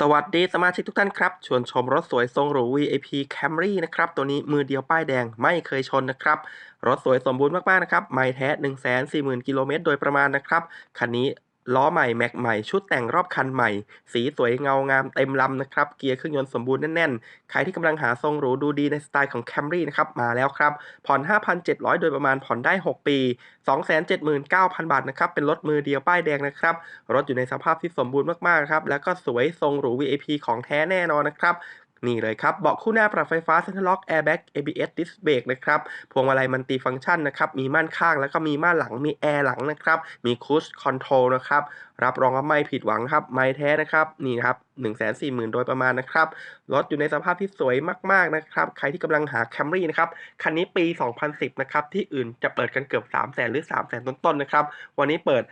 สวัสดีสมาชิกทุกท่านครับ ชวนชมรถสวยทรงหรู VIP Camry นะครับ ตัวนี้มือเดียวป้ายแดงไม่เคยชนนะครับ รถสวยสมบูรณ์มาก ๆ นะครับ ไม่แท้ 140,000 กิโลเมตรโดยประมาณนะครับ คันนี้ ล้อใหม่แม็กใหม่ ชุดแต่งรอบคันใหม่ สีสวยเงางามเต็มลำนะครับ เกียร์เครื่องยนต์สมบูรณ์แน่นๆ ใครที่กำลังหาทรงหรูดูดีในสไตล์ของ Camry นะครับ มาแล้วครับ ผ่อน 5,700 โดยประมาณผ่อนได้ 6 ปี 279,000 บาทนะครับ เป็นรถมือเดียวป้ายแดงนะครับ รถอยู่ในสภาพที่สมบูรณ์มากๆครับ แล้วก็สวยทรงหรู VIP ของแท้แน่นอนนะครับ นี่เลยครับเบาะคู่หน้าปรับไฟฟ้า Center Lock Airbag ABS Disc Brake นะครับพวงมาลัยมันติฟังก์ชันนะครับมีม่านข้างแล้วก็มีม่านหลังมีแอร์หลังนะครับมี Cruise Control นะครับรับรองว่าไม่ผิดหวังครับไม่แท้นะครับนี่ครับ140,000 โดยประมาณนะครับรถอยู่ในสภาพที่สวยมากๆนะครับใครที่กำลังหา Camry นะครับคันนี้ปี 2010 นะครับที่อื่นจะเปิดกันเกือบ 300,000หรือ 300,000 ต้นๆนะครับวันนี้เปิด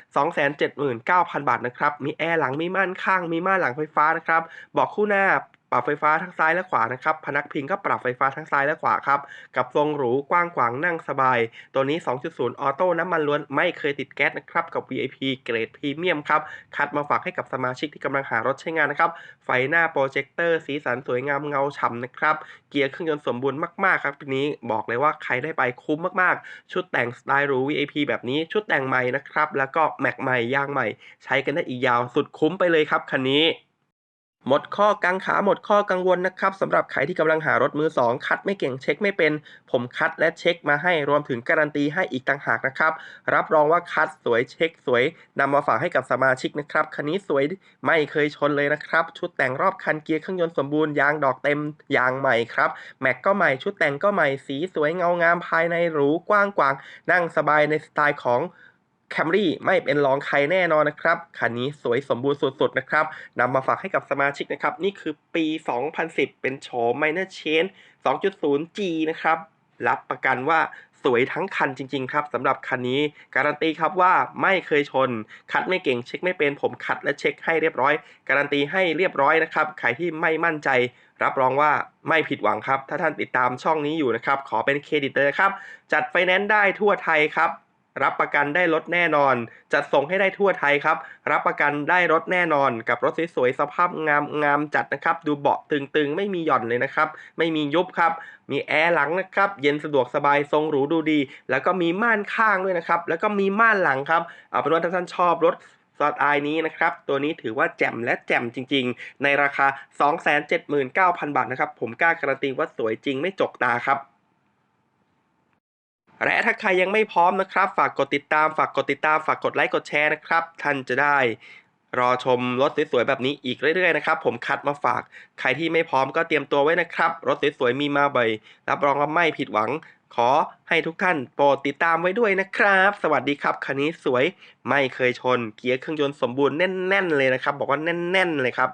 279,000 บาทนะครับมีแอร์หลังมีม่านข้าง มีม่านหลังไฟฟ้านะครับเบาะคู่หน้า ปรับไฟฟ้าทั้งซ้ายและขวานะครับ พนักพิงก็ปรับไฟฟ้าทั้งซ้ายและขวาครับ กับทรงหรู กว้างขวางนั่งสบาย ตัวนี้ 2.0 ออโต้น้ำมันล้วนไม่เคยติดแก๊สนะครับ กับ VIP เกรดพรีเมียมครับ คัดมาฝากให้กับสมาชิกที่กำลังหารถใช้งานนะครับ ไฟหน้าโปรเจคเตอร์ สีสันสวยงามเงาฉ่ำนะครับ เกียร์เครื่องยนต์สมบูรณ์มากๆครับทีนี้บอกเลยว่าใครได้ไปคุ้มมากๆ ชุดแต่งสไตล์หรู VIP แบบนี้ชุดแต่งใหม่นะครับแล้วก็แม็กใหม่ยางใหม่ ใช้กันได้อีกยาวสุดคุ้มไปเลยครับคันนี้ หมดข้อกังขาหมดข้อกังวลนะครับสำหรับใครที่กำลังหารถมือ 2 คัดไม่เก่งเช็คไม่เป็น ผมคัดและเช็คมาให้รวมถึงการันตีให้อีกต่างหากนะครับ รับรองว่าคัดสวยเช็คสวยนำมาฝากให้กับสมาชิกนะครับคันนี้สวยไม่เคยชนเลยนะครับ ชุดแต่งรอบคันเกียร์เครื่องยนต์สมบูรณ์ยางดอกเต็มยางใหม่ครับแม็กก็ใหม่ชุดแต่งก็ใหม่สีสวยเงางามภายในหรูกว้างกวางนั่งสบายในสไตล์ของ Camry ไม่เป็นรองใครแน่นอนนะครับ คันนี้สวยสมบูรณ์สุดๆนะครับนำมาฝากให้กับสมาชิกนะครับ นี่คือปี 2010 เป็นโฉม Minor Change 2.0G นะครับ รับประกันว่าสวยทั้งคันจริง ๆ ครับสำหรับคันนี้ การันตีครับว่าไม่เคยชน คัดไม่เก่งเช็คไม่เป็นผมคัดและเช็คให้เรียบร้อย การันตีให้เรียบร้อยนะครับใครที่ไม่มั่นใจ รับรองว่าไม่ผิดหวังครับ ถ้าท่านติดตามช่องนี้อยู่นะครับ ขอเป็นเครดิตเลยครับ จัดไฟแนนซ์ได้ทั่วไทยครับ รับประกันได้รถแน่นอน จัดส่งให้ได้ทั่วไทยครับ รับประกันได้รถแน่นอน กับรถสวยๆสภาพงามงามจัดนะครับ ดูเบาะตึงๆ ไม่มีหย่อนเลยนะครับ ไม่มียุบครับ มีแอร์หลังนะครับ เย็นสะดวกสบายทรงหรูดูดี แล้วก็มีม่านข้างด้วยนะครับ แล้วก็มีม่านหลังครับ เอาเป็นว่าถ้าท่านชอบรถสไตล์นี้นะครับ ตัวนี้ถือว่าแจ่มและแจ่มจริง ๆ ในราคา 279,000 บาทนะครับ ผมกล้าการันตีว่าสวยจริงไม่จกตาครับ และถ้าใครยังไม่พร้อมนะครับ ฝากกดติดตาม ฝากกดติดตาม ฝากกดไลค์กดแชร์นะครับ ท่านจะได้รอชมรถสวยๆแบบนี้อีกเรื่อยๆนะครับ ผมคัดมาฝาก ใครที่ไม่พร้อมก็เตรียมตัวไว้นะครับ รถสวยๆมีมาบ่อยรับรองว่าไม่ผิดหวัง ขอให้ทุกท่านโปรดติดตามไว้ด้วยนะครับ สวัสดีครับคันนี้สวยไม่เคยชน เกียร์เครื่องยนต์สมบูรณ์แน่น ๆ เลยนะครับ บอกว่าแน่น ๆ เลยครับ